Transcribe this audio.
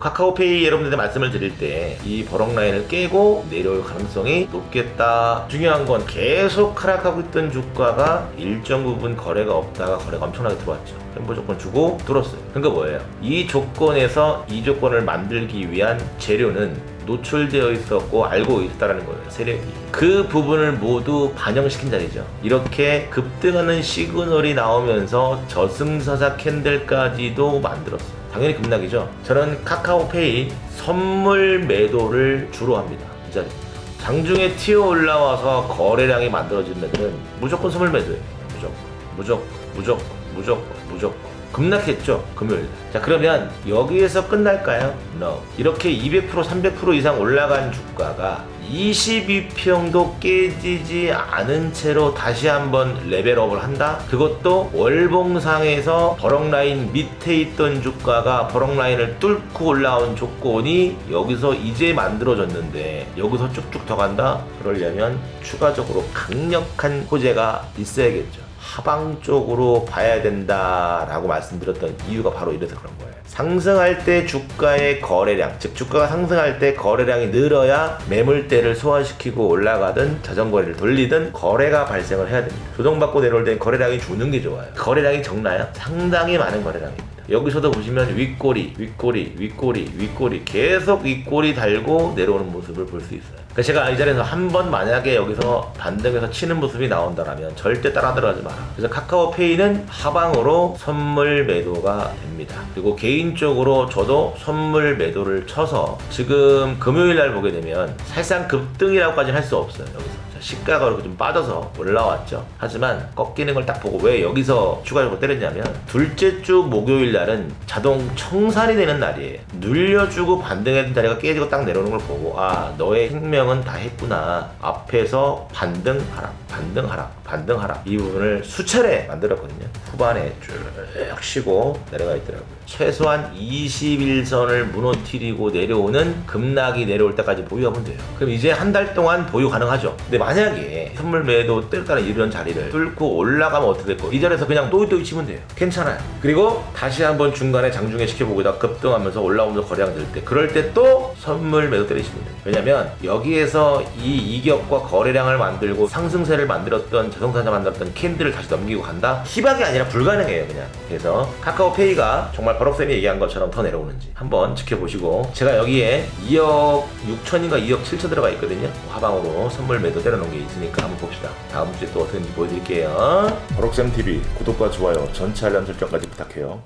카카오페이 여러분들한테 말씀을 드릴 때 이 버럭 라인을 깨고 내려올 가능성이 높겠다. 중요한 건 계속 하락하고 있던 주가가 일정 부분 거래가 없다가 거래가 엄청나게 들어왔죠. 횡보 조건 주고 뚫었어요. 그러니까 뭐예요? 이 조건에서 이 조건을 만들기 위한 재료는 노출되어 있었고 알고 있다라는 거예요. 세력이. 그 부분을 모두 반영시킨 자리죠. 이렇게 급등하는 시그널이 나오면서 저승사자 캔들까지도 만들었어요. 당연히 급락이죠. 저는 카카오페이 선물 매도를 주로 합니다. 이 자리입니다. 장중에 튀어 올라와서 거래량이 만들어지면은 무조건 선물 매도예요. 무조건. 무조건. 무조건. 무조건. 무조건. 급락했죠 금요일 자 그러면 여기에서 끝날까요? No 이렇게 200% 300% 이상 올라간 주가가 22평도 깨지지 않은 채로 다시 한번 레벨업을 한다? 그것도 월봉상에서 버럭라인 밑에 있던 주가가 버럭라인을 뚫고 올라온 조건이 여기서 이제 만들어졌는데 여기서 쭉쭉 더 간다? 그러려면 추가적으로 강력한 호재가 있어야겠죠. 하방 쪽으로 봐야 된다라고 말씀드렸던 이유가 바로 이래서 그런 거예요. 상승할 때 주가의 거래량, 즉 주가가 상승할 때 거래량이 늘어야 매물대를 소화시키고 올라가든 자전거리를 돌리든 거래가 발생을 해야 됩니다. 조정받고 내려올 때 거래량이 주는 게 좋아요. 거래량이 적나요? 상당히 많은 거래량입니다. 여기서도 보시면 윗꼬리, 윗꼬리, 윗꼬리, 윗꼬리 계속 윗꼬리 달고 내려오는 모습을 볼 수 있어요. 그러니까 제가 이 자리에서 한 번 만약에 여기서 반등해서 치는 모습이 나온다라면 절대 따라 들어가지 마라. 그래서 카카오페이는 하방으로 선물 매도가 됩니다. 그리고 개인적으로 저도 선물 매도를 쳐서 지금 금요일 날 보게 되면 사실상 급등이라고까지는 할 수 없어요. 여기서. 자, 시가가 그렇게 좀 빠져서 올라왔죠. 하지만 꺾이는 걸 딱 보고 왜 여기서 추가적으로 때렸냐면 둘째 주 목요일 날은 자동 청산이 되는 날이에요. 눌려주고 반등했던 자리가 깨지고 딱 내려오는 걸 보고 아 너의 생명은 다 했구나. 앞에서 반등 하락, 반등 하락, 반등 하락 이 부분을 수차례 만들었거든요. 후반에 쭉 쉬고 내려가 있더라고요. 최소한 21선을 무너뜨리고 내려오는 급락이 내려올 때까지 보유하면 돼요. 그럼 이제 한 달 동안 보유 가능하죠. 근데 만약에 선물 매도 뜰까는 이런 자리를 뚫고 올라가면 어떻게 될거? 이 자리에서 그냥 또이또이 치면 돼요. 괜찮아요. 그리고 다시 한번 중간에 장중에 시켜보고다 급등하면서 올라오면서 거래량 들 때, 그럴 때 또 선물 매도 때리시면 돼요. 왜냐면 여기에서 이 이격과 거래량을 만들고 상승세를 만들었던 저성사자 만들었던 캔들을 다시 넘기고 간다? 희박이 아니라 불가능해요, 그냥. 그래서 카카오페이가 정말 버럭쌤이 얘기한 것처럼 더 내려오는지 한번 지켜보시고 제가 여기에 2억 6천인가 2억 7천 들어가 있거든요. 하방으로 선물 매도 때려놓은 게 있으니까 한번 봅시다. 다음 주에 또 어떻게 보여드릴게요. 버럭쌤 TV 구독과 좋아요 전체 알람 설정까지 부탁해요.